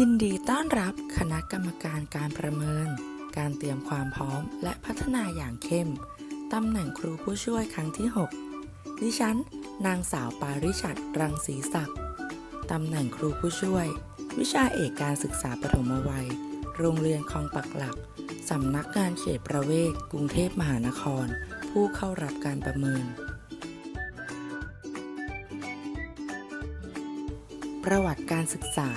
ยินดีต้อนรับคณะกรรมการการประเมิน การเตรียมความพร้อมและพัฒนาอย่างเข้ม ตำแหน่งครูผู้ช่วยครั้งที่ 6 ดิฉัน นางสาวปาริชัดรังสีศักดิ์ตำแหน่งครูผู้ช่วย วิชาเอกการศึกษาปฐมวัย โรงเรียนคลองปักหลัก สำนักงานเขตประเวศกรุงเทพมหานคร ผู้เข้ารับการประเมิน ประวัติการศึกษา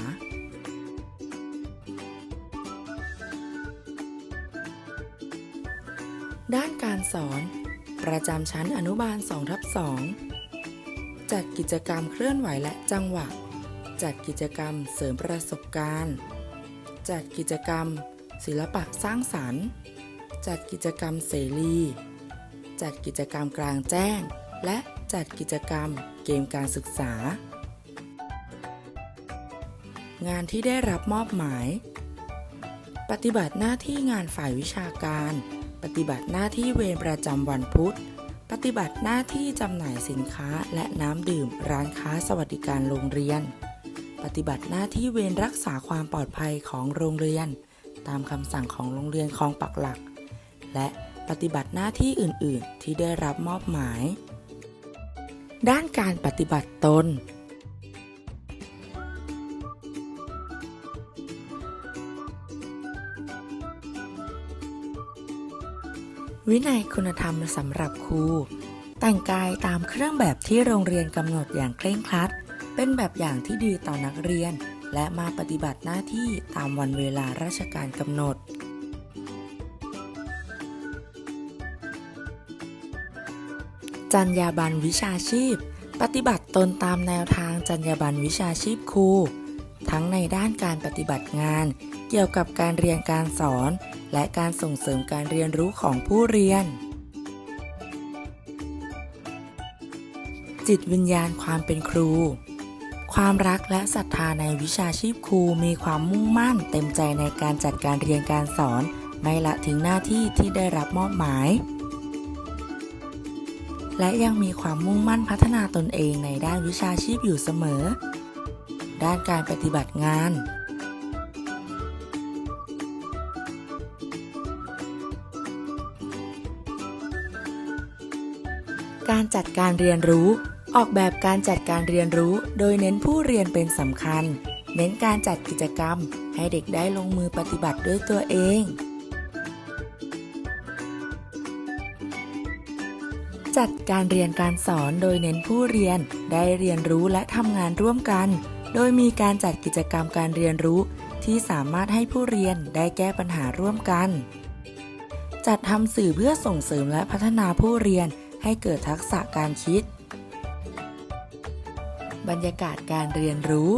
ด้านการสอน ประจำชั้นอนุบาล2ทับ2จัดกิจกรรมเคลื่อนไหวและจังหวะ จัดกิจกรรมเสริมประสบการณ์ จัดกิจกรรม ศิลปะสร้างสรรค์ จัดกิจกรรมเสรี จัดกิจกรรมกลางแจ้ง และจัดกิจกรรมเกมการศึกษา งานที่ได้รับมอบหมาย ปฏิบัติหน้าที่งานฝ่ายวิชาการ ปฏิบัติหน้าที่เวรประจำวันพุธ ปฏิบัติหน้าที่จำหน่ายสินค้าและน้ำดื่มร้านค้าสวัสดิการโรงเรียน ปฏิบัติหน้าที่เวรรักษาความปลอดภัยของโรงเรียน ตามคำสั่งของโรงเรียนคลองปักหลัก และปฏิบัติหน้าที่อื่น ๆ ที่ได้รับมอบหมาย ด้านการปฏิบัติตน วินัยคุณธรรมสำหรับครู แต่งกายตามเครื่องแบบที่โรงเรียนกำหนดอย่างเคร่งครัด เป็นแบบอย่างที่ดีต่อนักเรียน และมาปฏิบัติหน้าที่ตามวันเวลาราชการกำหนด จรรยาบรรณวิชาชีพ ปฏิบัติตนตามแนวทางจรรยาบรรณวิชาชีพครู ทั้งในด้านการปฏิบัติงาน เกี่ยวกับการเรียนการสอน และการส่งเสริมการเรียนรู้ของผู้เรียน จิตวิญญาณความเป็นครู ความรักและศรัทธาในวิชาชีพครูมีความมุ่งมั่นเต็มใจในการจัดการเรียนการสอน ไม่ละทิ้งหน้าที่ที่ได้รับมอบหมายและยังมีความมุ่งมั่นพัฒนาตนเองในด้านวิชาชีพอยู่เสมอ ด้านการปฏิบัติงาน การจัดการเรียนรู้ ออกแบบการจัดการเรียนรู้ โดยเน้นผู้เรียนเป็นสำคัญ เน้นการจัดกิจกรรม ให้เด็กได้ลงมือปฏิบัติด้วยตัวเอง จัดการเรียนการสอนโดยเน้นผู้เรียนได้เรียนรู้และทำงานร่วมกัน โดยมีการจัดกิจกรรมการเรียนรู้ ที่สามารถให้ผู้เรียนได้แก้ปัญหาร่วมกัน จัดทำสื่อเพื่อส่งเสริมและพัฒนาผู้เรียน ให้เกิดทักษะการคิด บรรยากาศการเรียนรู้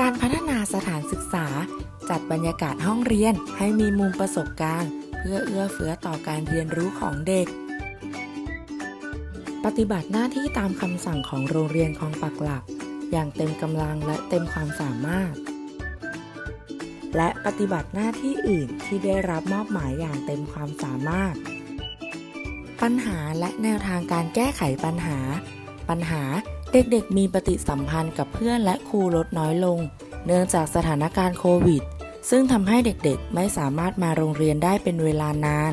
การพัฒนาสถานศึกษา จัดบรรยากาศห้องเรียนให้มีมุมประสบการณ์ เพื่อเอื้อเฟื้อต่อการเรียนรู้ของเด็ก ปฏิบัติหน้าที่ตามคำสั่งของโรงเรียนคลองปักหลัก อย่างเต็มกำลังและเต็มความสามารถ และปฏิบัติหน้าที่อื่นที่ได้รับมอบหมายอย่างเต็มความสามารถ ปัญหาและแนวทางการแก้ไขปัญหา ปัญหา เด็กๆ มีปฏิสัมพันธ์กับเพื่อนและครูลดน้อยลง เนื่องจากสถานการณ์โควิด ซึ่งทำให้เด็กๆ ไม่สามารถมาโรงเรียนได้เป็นเวลานาน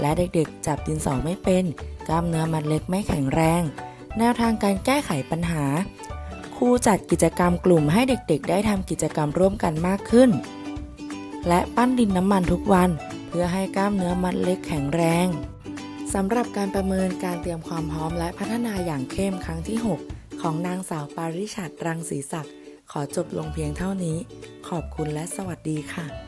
และเด็กๆ จับดินสอไม่เป็น กล้ามเนื้อมัดเล็กไม่แข็งแรง แนวทางการแก้ไขปัญหา ครูจัดกิจกรรมกลุ่มให้เด็กๆ ได้ทำกิจกรรมร่วมกันมากขึ้น และปั้นดินน้ำมันทุกวัน เพื่อให้กล้ามเนื้อมัดเล็กแข็งแรงสำหรับการประเมินการเตรียมความพร้อมและพัฒนาอย่างเข้มครั้งที่ 6 ของนางสาวปาริชาตรังศรีศักดิ์ขอจบลงเพียงเท่านี้ ขอบคุณและสวัสดีค่ะ